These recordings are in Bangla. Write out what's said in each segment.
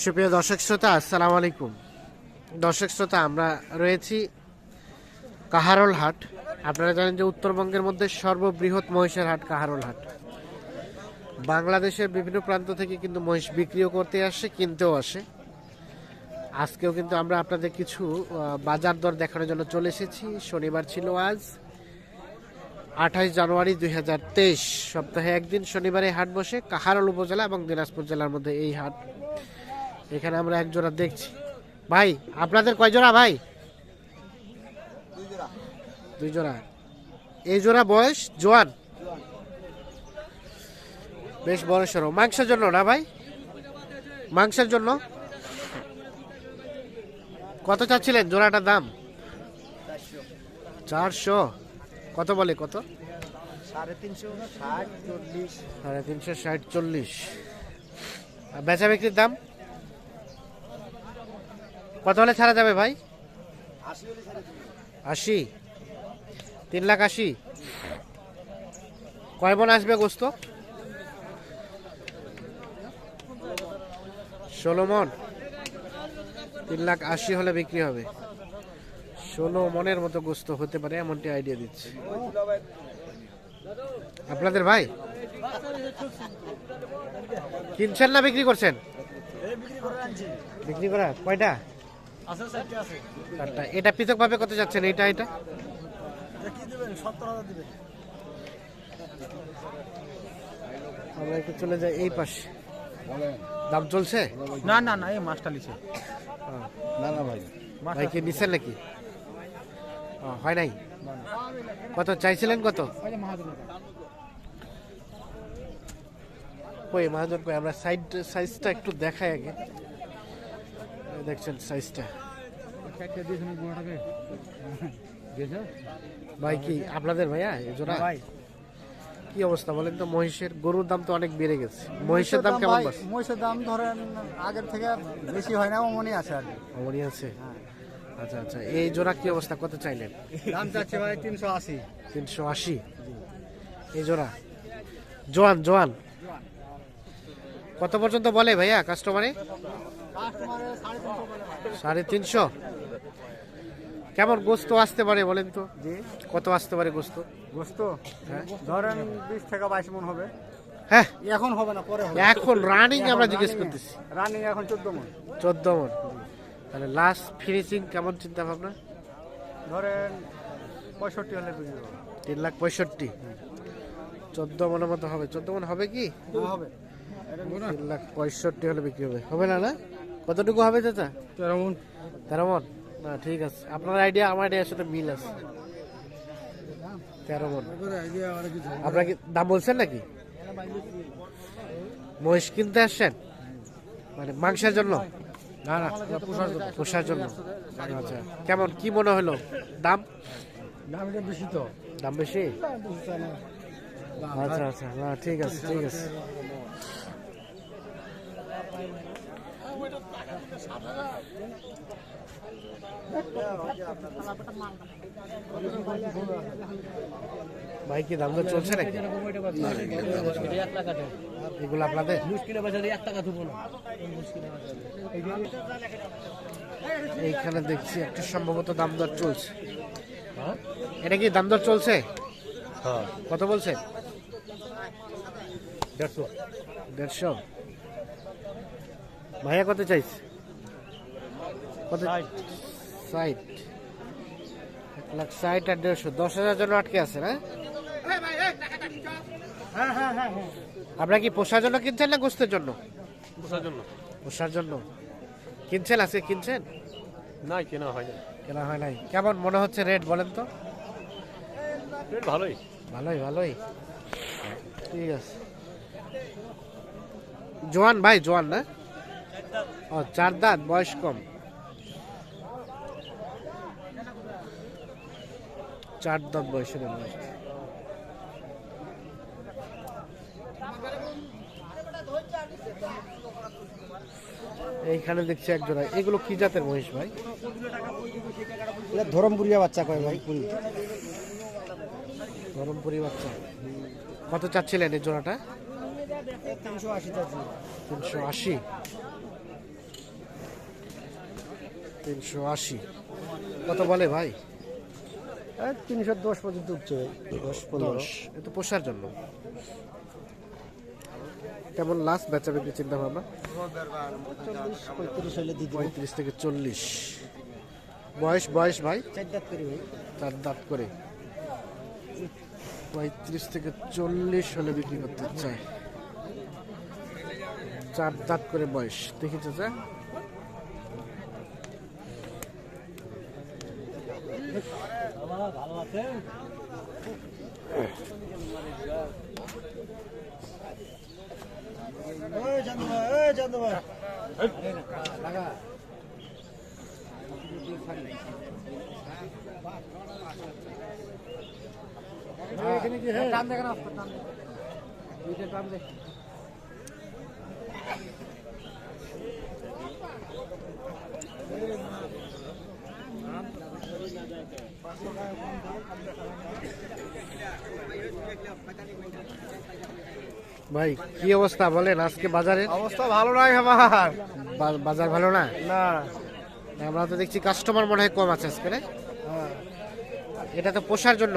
সুপ্রিয় দর্শক শ্রোতা, আসসালামু আলাইকুম। দর্শক শ্রোতা, আমরা রয়েছি কাহারোল হাট। আপনারা জানেন যে উত্তরবঙ্গের মধ্যে সর্ববৃহৎ মহিষের হাট কাহারোল হাট। বাংলাদেশের বিভিন্ন প্রান্ত থেকে কিন্তু মহিষ বিক্রিও করতে আসে, কিনতেও আসে। আজকেও কিন্তু আমরা আপনাদের কিছু বাজার দর দেখানোর জন্য চলে এসেছি। শনিবার ছিল আজ, আঠাশ জানুয়ারি দুই হাজার তেইশ। সপ্তাহে একদিন শনিবারে হাট বসে কাহারোল উপজেলা এবং দিনাজপুর জেলার মধ্যে এই হাট এখানে আমরা এক জোড়া দেখছি। ভাই, আপনাদের কয় জোড়া ভাই? দুই জোড়া। এই জোড়া বয়স জোয়ান? বেশ বড় সড়ো মাংসের জন্য না ভাই? মাংসের জন্য? কত চাচ্ছিলেন জোড়াটার দাম? চারশো। কত বলে কত? সাড়ে তিনশো ষাট চল্লিশ। সাড়ে তিনশো ষাট চল্লিশ বেচা বিক্রির দাম? কত হলে ছাড়া যাবে ভাই? আশি। তিন লাখ আশি। কয় মন আসবে গোস্ত? ষোলো মন। তিন লাখ আশি হলে বিক্রি হবে। ষোলো মনের মতো গোস্ত হতে পারে, এমনটি আইডিয়া দিচ্ছে। আপনাদের ভাই? কিনছেন না বিক্রি করছেন? বিক্রি করে কয়টা? চারটে এটা পৃথক ভাবে কত যাচ্ছেন? এটা এটা? এটা কি দেবেন? সত্তর হাজার দেবেন। আমরা একটু চলে যাই এই পাশে। দাম চলছে? না না না এই মাছটা লিছে হ্যাঁ। না না ভাই। ভাই কি নিচ্ছেন নাকি? হয় নাই? কত চাইছিলেন কত? কই মহাজন কই? আমরা সাইড সাইজটা একটু দেখাই আগে। দেখছেন সাইজটা ভাই কি আপনাদের ভাইয়া? জোড়া? ভাই। কি অবস্থা বলেন তো? মহিষের গরুর দাম তো অনেক বেড়ে গেছে। মহিষের দাম কেমন বাড়ছে মহিষের দাম ধরেন আগের থেকে বেশি হয় না অমনি আছে আর অমনি আছে? আচ্ছা আচ্ছা। এই জোড়া কি অবস্থা? কত চাইলেন? দাম চাচ্ছে ভাই তিনশো আশি। তিনশো আশি? এই জোড়া? জোয়ান জোয়ান। কত পর্যন্ত বলে ভাইয়া কাস্টমারে সাড়ে তিনশো? কেমন গোস্ত আসতে পারে বলেন তো? কত আসতে পারে গোস্ত? গোস্ত? হ্যাঁ। ধরেন বিশ থেকে বাইশ মন হবে। হ্যাঁ। এখন হবে না পরে এখন রানিং আমরা জিজ্ঞেস করতেছি। রানিং এখন চোদ্দ মন। চোদ্দ মন। তাহলে লাস্ট ফিনিশিং কেমন চিন্তা ভাবনা? ধরেন পঁয়ষট্টি হলে তিন লাখ পঁয়ষট্টি। চোদ্দ মনের মতো হবে। চোদ্দ মন হবে কি? হবে। তিন লাখ পঁয়ষট্টি হলে বিক্রি হবে। হবে না না? কতটুকু হবে চাচা? তেরো মন। তেরো মন? না ঠিক আছে। আপনার আইডিয়া আমার আইডিয়ার সাথে মিল আছে। তেরো মন। আপনার কি দাম বলছেন নাকি? মহিষ কিনতে আসছেন? মানে মাংসের জন্য? না না পোষার জন্য। পোষার জন্য। আচ্ছা কেমন কি মনে হলো? দাম? দামটা বেশি তো। দাম বেশি? আচ্ছা আচ্ছা। না ঠিক আছে ঠিক আছে। ভাই কি দাম দর চলছে নাকি? এগুলো আপনাদের? এইখানে দেখছি একটা সম্ভবত দাম দর চলছে। এটা কি দাম দর চলছে? কত বলছে দেড়শো। দেড়শো? ভাইয়া কত চাইছে? কত? ষাট। এক লাখ ষাট আর দেড়শো। দশ হাজার জন্য আটকে আছে না? হ্যাঁ হ্যাঁ হ্যাঁ হ্যাঁ আপনারা কি পোষার জন্য কিনছেন না গোস্তের জন্য? পোষার জন্য। পোষার জন্য। কিনছেন আজকে? কিনছেন? না কেনা হয় না কেনা হয় নাই। কেমন মনে হচ্ছে রেট বলেন তো? রেট ভালোই। ভালোই ভালোই। ঠিক আছে। জোয়ান ভাই জোয়ান না? ও চার দাঁত বয়স কম। চার দাঁত বয়সের। এইখানে দেখছি এক জোড়া এগুলো কি জাতের মহিষ ভাই? ধরমপুরিয়া বাচ্চা কয় ভাই? পুরি গরমপুরি বাচ্চা। কত চাচ্ছিলেন এই জোড়াটা? তিনশো আশি তিনশো আশি। তিনশো আশি। কত বলে ভাই? তিনশো দশ পর্যন্ত উঠছে দশ পনেরো। দশ। এ তো পোষার জন্য। কেমন লাস্ট বেচা বিক্রি চিন্তা ভাবনা? পঁয়ত্রিশ হলে পঁয়ত্রিশ থেকে চল্লিশ। বয়স বয়স ভাই? চার দাঁত করি ভাই। চার দাঁত করে। পঁয়ত্রিশ থেকে চল্লিশ হলে বিক্রি করতে চায়। চার দাঁত করে বয়স। দেখি চাচা। চান্দু ভাই ওই চান্দু ভাই টান দেখেন টান দুইটা টান দেখ ভাই কি অবস্থা বলেন? আজকে বাজারে অবস্থা ভালো নাই আমার। বাজার ভালো না? না। আমরা তো দেখছি কাস্টমার মনে হয় কম আছে আজকে না? হ্যাঁ। এটা তো পোষার জন্য?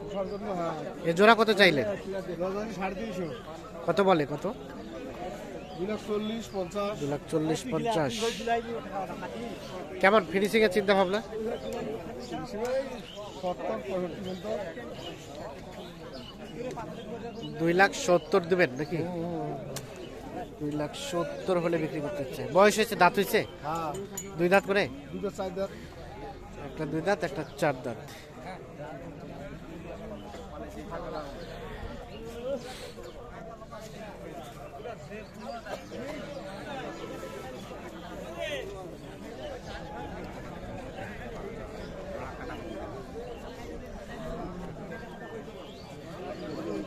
পোষার জন্য হ্যাঁ। এ জোড়া কত চাইলেন? তিনশো। কত বলে কত? দু লাখ চল্লিশ পঞ্চাশ। কেমন? ফিনিশিং এর চিন্তা ভাবনা দুই লাখ সত্তর দেবেন নাকি? দুই লাখ সত্তর হলে বিক্রি করতে হচ্ছে। বয়স হয়েছে দাঁত হয়েছে? হ্যাঁ। দুই দাঁত করে? একটা দুই দাঁত একটা চার দাঁত।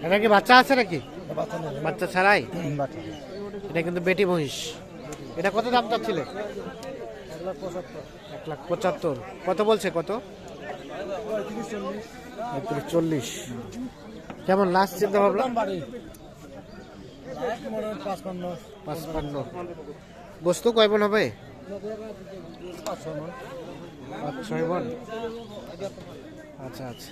এটা কি বাচ্চা আছে নাকি? বাচ্চা ছাড়াই। বাচ্চা এটা কিন্তু বেটি মহিষ। এটা কত দাম চাচ্ছিলে? এক লাখ পঁচাত্তর। কত বলছে কত? চল্লিশ। কেমন লাস্ট চিন্তা ভাবনা হয় পাঁচপান্ন। গোস্ত কয় মন হবে? পাঁচ ছয় পাঁচ ছয় মন। আচ্ছা আচ্ছা।